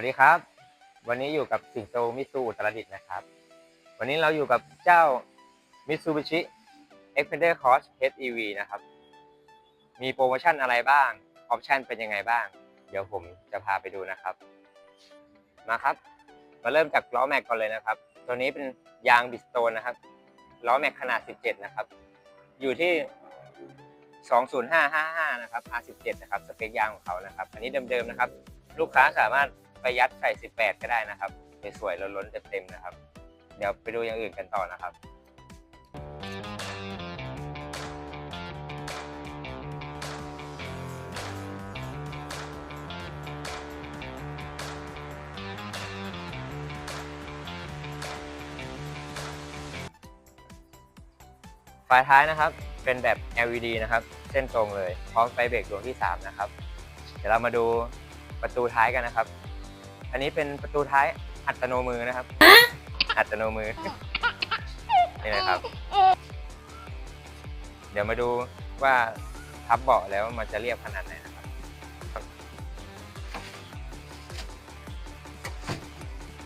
วัสดีครับ วันนี้อยู่กับสิงโตมิตซูอุตรดิตถ์นะครับ วันนี้เราอยู่กับเจ้า Mitsubishi Xpander Cross HEV นะครับ มีโปรโมชั่นอะไรบ้าง ออปชันเป็นยังไงบ้าง เดี๋ยวผมจะพาไปดูนะครับ มาครับ มาเริ่มจากล้อแม็กก่อนเลยนะครับ ตัวนี้เป็นยางบิสโตนนะครับ ล้อแม็กขนาด 17 นะครับ อยู่ที่ 20555 นะครับ R17 นะครับ สเปคยางของเขานะครับ อันนี้เดิมๆนะครับ ลูกค้าสามารถ ไปยัดใส่ 18 ก็ได้นะครับสวยๆล้นๆเต็มๆนะครับ เดี๋ยวไปดูอย่างอื่นกันต่อนะครับฝาท้ายนะครับเป็นแบบ LED นะครับ เส้นตรงเลย พร้อมไฟเบรกดวงที่ 3 นะครับ เดี๋ยวเรามาดูประตูท้ายกันนะครับ อันนี้เป็นประตูท้ายอัตโนมือนะครับ อัตโนมือ นี่นะครับ เดี๋ยวมาดูว่าพับเบาะแล้วมันจะเรียบขนาดไหนนะครับ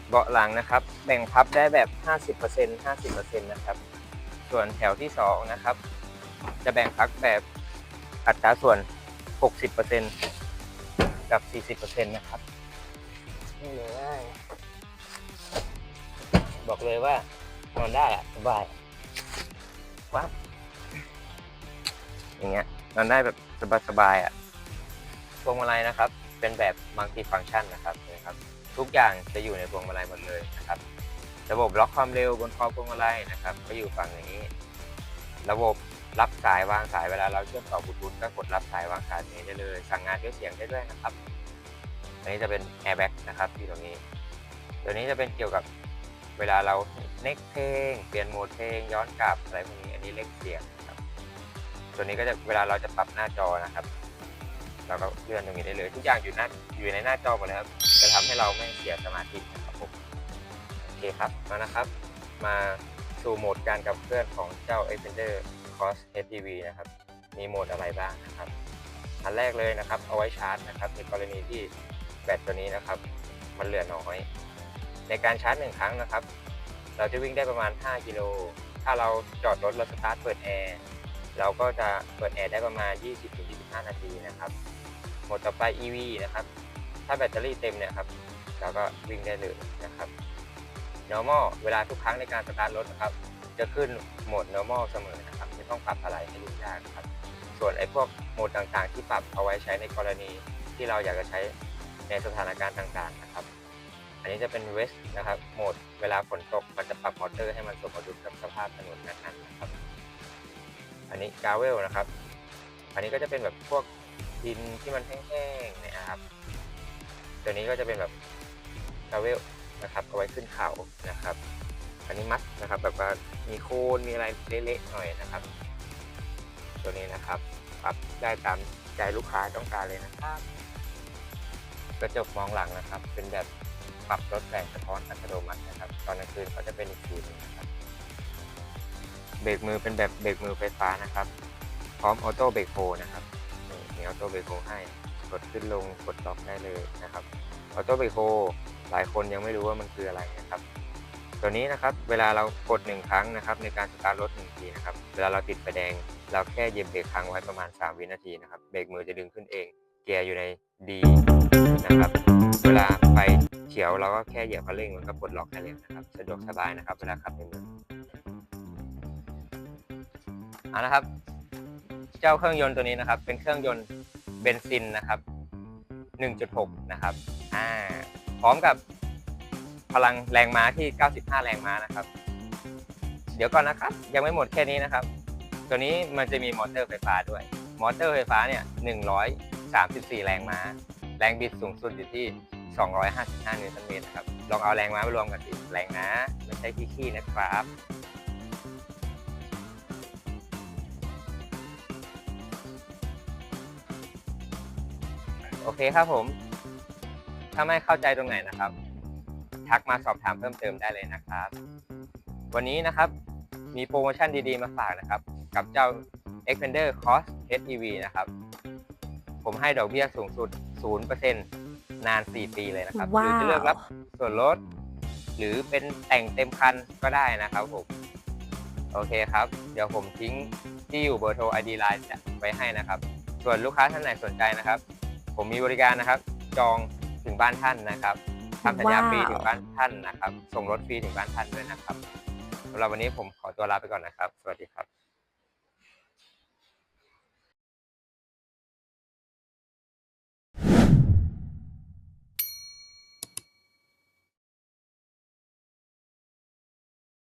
เบาะหลังนะครับ แบ่งพับได้แบบ 50% 50%นะครับ ส่วนแถวที่ 2 นะครับ จะแบ่งพักแบบอัตราส่วน 60%กับ 40%นะครับ นี่เลย บอกเลยว่านอนได้อะสบายวับอย่างเงี้ยนอนได้แบบสบายๆอะพวงมาลัยนะครับ เป็นแบบมัลติฟัง c t ชันนะครับนะครับ ทุกอย่างจะอยู่ในพวงมาลัยหมดเลยนะครับ ระบบล็อกความเร็วบนคอพวงมาลัยนะครับก็อยู่ฝั่งนี้ ระบบรับสายวางสายเวลาเราเชื่อมต่อบลูทูธก็กดรับสายวางสายนี้ได้เลย สั่งงานด้วยเสียงได้ด้วยนะครับ อันนี้จะเป็น airbag นะครับที่ตรงนี้ ตัวนี้จะเป็นเกี่ยวกับเวลาเราเน็กเพลง เปลี่ยนโหมดเพลงย้อนกลับอะไรพวกนี้ อันนี้เล็กเสียงครับ ตัวนี้ก็จะเวลาเราจะปรับหน้าจอนะครับ เราก็เลื่อนตรงนี้ได้เลย ทุกอย่างอยู่หน้าอยู่ในหน้าจอหมดเลยครับ จะทำให้เราไม่เสียสมาธินะครับผมโอเคครับมานะครับ มาสู่โหมดการกับเคลื่อนของเจ้า Xpander Cross HTV นะครับ มีโหมดอะไรบ้างนะครับ อันแรกเลยนะครับ เอาไว้ชาร์จนะครับ ในกรณีที่ แบตตัวนี้นะครับ มันเหลือน้อย ในการชาร์จหนึ่งครั้งนะครับ เราจะวิ่งได้ประมาณ 5 กิโล ถ้าเราจอดรถเราสตาร์ทเปิดแอร์เราก็จะเปิดแอร์ได้ประมาณ 20-25 นาทีนะครับโหมดต่อไป EV นะครับ ถ้าแบตเตอรี่เต็มเนี่ยครับ เราก็วิ่งได้เลยนะครับ normal เวลาทุกครั้งในการสตาร์ทรถนะครับ จะขึ้นโหมด normal เสมอนะครับ ไม่ต้องปรับอะไรให้ยุ่งยากครับ ส่วนไอ้พวกโหมดต่างๆ ที่ปรับเอาไว้ใช้ในกรณีที่เราอยากจะใช้ ในสถานการณ์ต่างๆนะครับ อันนี้จะเป็น west นะครับโหมดเวลาฝนตกมันจะปรับมอเตอร์ให้มันสมดุลกับสภาพถนนนั้นๆนะครับ อันนี้ gravel นะครับ อันนี้ก็จะเป็นแบบพวกดินที่มันแห้งๆนะครับ ตัวนี้ก็จะเป็นแบบ gravel นะครับเอาไว้ขึ้นเขานะครับ อันนี้มัดนะครับแบบว่ามีโคนมีอะไรเละๆหน่อยนะครับ ตัวนี้นะครับปรับได้ตามใจลูกค้าต้องการเลยนะครับ กระจกมองหลังนะครับ เป็นแบบปรับลดแสงสะท้อนอัตโนมัตินะครับ ตอนกลางคืนก็จะเป็นอีกทีหนึงนะครับ เบรกมือเป็นแบบเบรกมือไฟฟ้านะครับ พร้อมออโต้เบรกโฮนะครับมีออโต้เบรกโฮให้ กดขึ้นลงกดล็อกได้เลยนะครับออโต้เบรกโฮหลายคนยังไม่รู้ว่ามันคืออะไรนะครับ ตัวนี้นะครับเวลาเรากดหนึ่งครั้งนะครับ ในการสตาร์ทรถหนึ่งทีนะครับ เวลาเราติดไฟแดง เราแค่เหยียบเบรกค้างไว้ประมาณ 3 วินาทีนะครับ เบรกมือจะดึงขึ้นเอง เกียร์อยู่ใน D นะครับ เวลาไฟเขียวเราก็แค่เหยียบคันเร่งมันก็ปลดล็อกได้เลยนะครับ สะดวกสบายนะครับ เวลาขับในเมืองเอาละครับ เจ้าเครื่องยนต์ตัวนี้นะครับ เป็นเครื่องยนต์เบนซินนะครับ 1.6 นะครับ อ่า พร้อมกับพลังแรงม้าที่ 95 แรงม้านะครับ เดี๋ยวก่อนนะครับ ยังไม่หมดแค่นี้นะครับ ตัวนี้มันจะมีมอเตอร์ไฟฟ้าด้วย มอเตอร์ไฟฟ้าเนี่ย 34 แรงม้า แรงบิดสูงสุดอยู่ที่ 255 นิวตันเมตรนะครับ ลองเอาแรงม้ามารวมกันสิแรงนะไม่ใช่ขี้ๆนะครับโอเคครับผม ถ้าไม่เข้าใจตรงไหนนะครับ ทักมาสอบถามเพิ่มเติมได้เลยนะครับ วันนี้นะครับ มีโปรโมชั่นดีๆ มาฝากนะครับ กับเจ้า Xpander Cross HEV นะครับ ผมให้ดอกเบี้ยสูงสุด 0%นาน 4 ปีเลยนะครับหว้ารือจะเลือกวรับส่วนลด หรือเป็นแต่งเต็มคันก็ได้นะครับผม โอเคครับ เดี๋ยวผมทิ้งที่อยู่เบอร์โทร ID Line ไว้ให้นะครับ ส่วนลูกค้าท่านไหนสนใจนะครับ ผมมีบริการนะครับ จองถึงบ้านท่านนะครับทำสัญญาว้าวฟรีถึงบ้านท่านนะครับ ส่งรถฟรีถึงบ้านท่านด้วยนะครับสำหรับวันนี้ผมขอตัวลาไปก่อนนะครับ สวัสดีครับ